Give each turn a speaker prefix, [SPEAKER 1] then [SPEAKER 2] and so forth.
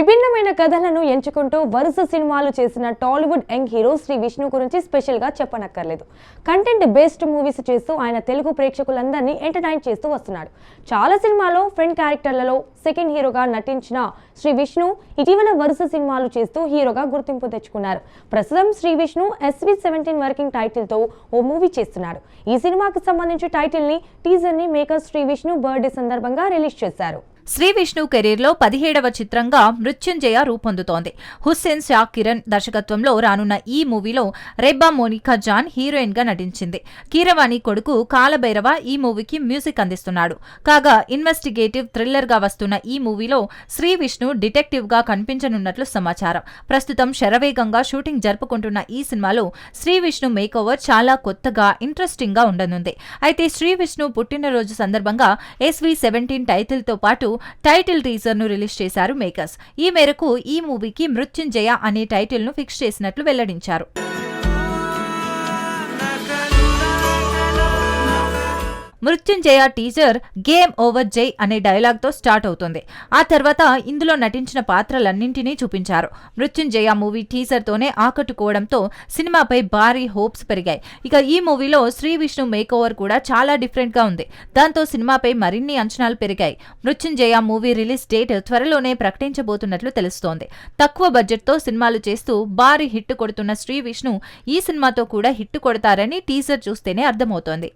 [SPEAKER 1] విభిన్నమైన కథలను ఎంచుకుంటూ వరుస సినిమాలు చేసిన టాలీవుడ్ యంగ్ హీరో శ్రీ విష్ణు గురించి స్పెషల్గా చెప్పనక్కర్లేదు. కంటెంట్ బేస్డ్ మూవీస్ చేస్తూ ఆయన తెలుగు ప్రేక్షకులందరినీ ఎంటర్టైన్ చేస్తూ వస్తున్నాడు. చాలా సినిమాలో ఫ్రెండ్ క్యారెక్టర్లలో సెకండ్ హీరోగా నటించిన శ్రీ విష్ణు ఇటీవల వరుస సినిమాలు చేస్తూ హీరోగా గుర్తింపు తెచ్చుకున్నారు. ప్రస్తుతం Shri Vishnu SV seventeen working టైటిల్తో ఓ మూవీ చేస్తున్నాడు. ఈ సినిమాకు సంబంధించి టైటిల్ని టీజర్ని మేకర్ శ్రీ విష్ణు బర్త్డే సందర్భంగా రిలీజ్ చేశారు.
[SPEAKER 2] శ్రీ విష్ణు కెరీర్లో పదిహేడవ చిత్రంగా మృత్యుంజయ రూపొందుతోంది. హుస్సేన్ షా కిరణ్ దర్శకత్వంలో రానున్న ఈ మూవీలో రెబ్బా మోనికా జాన్ హీరోయిన్గా నటించింది. కీరవాణి కొడుకు కాలభైరవ ఈ మూవీకి మ్యూజిక్ అందిస్తున్నాడు. కాగా ఇన్వెస్టిగేటివ్ థ్రిల్లర్గా వస్తున్న ఈ మూవీలో శ్రీ విష్ణు డిటెక్టివ్గా కనిపించనున్నట్లు సమాచారం. ప్రస్తుతం శరవేగంగా షూటింగ్ జరుపుకుంటున్న ఈ సినిమాలో శ్రీ విష్ణు మేకోవర్ చాలా కొత్తగా ఇంట్రెస్టింగ్గా ఉండనుంది. అయితే శ్రీ విష్ణు పుట్టినరోజు సందర్భంగా ఎస్వి సెవెంటీన్ టైటిల్తో పాటు టైటిల్ టీజర్ను రిలీజ్ చేశారు మేకర్స్. ఈ మేరకు ఈ మూవీకి మృత్యుంజయ అనే టైటిల్ను ఫిక్స్ చేసినట్లు వెల్లడించారు. మృత్యుంజయ టీజర్ గేమ్ ఓవర్ జై అనే డైలాగ్తో స్టార్ట్ అవుతుంది. ఆ తర్వాత ఇందులో నటించిన పాత్రలన్నింటినీ చూపించారు. మృత్యుంజయ మూవీ టీజర్తోనే ఆకట్టుకోవడంతో సినిమాపై భారీ హోప్స్ పెరిగాయి. ఇక ఈ మూవీలో శ్రీ విష్ణు మేక్ ఓవర్ కూడా చాలా డిఫరెంట్గా ఉంది. దాంతో సినిమాపై మరిన్ని అంచనాలు పెరిగాయి. మృత్యుంజయ మూవీ రిలీజ్ డేట్ త్వరలోనే ప్రకటించబోతున్నట్లు తెలుస్తోంది. తక్కువ బడ్జెట్తో సినిమాలు చేస్తూ భారీ హిట్ కొడుతున్న శ్రీ విష్ణు ఈ సినిమాతో కూడా హిట్ కొడతారని టీజర్ చూస్తేనే అర్థమవుతోంది.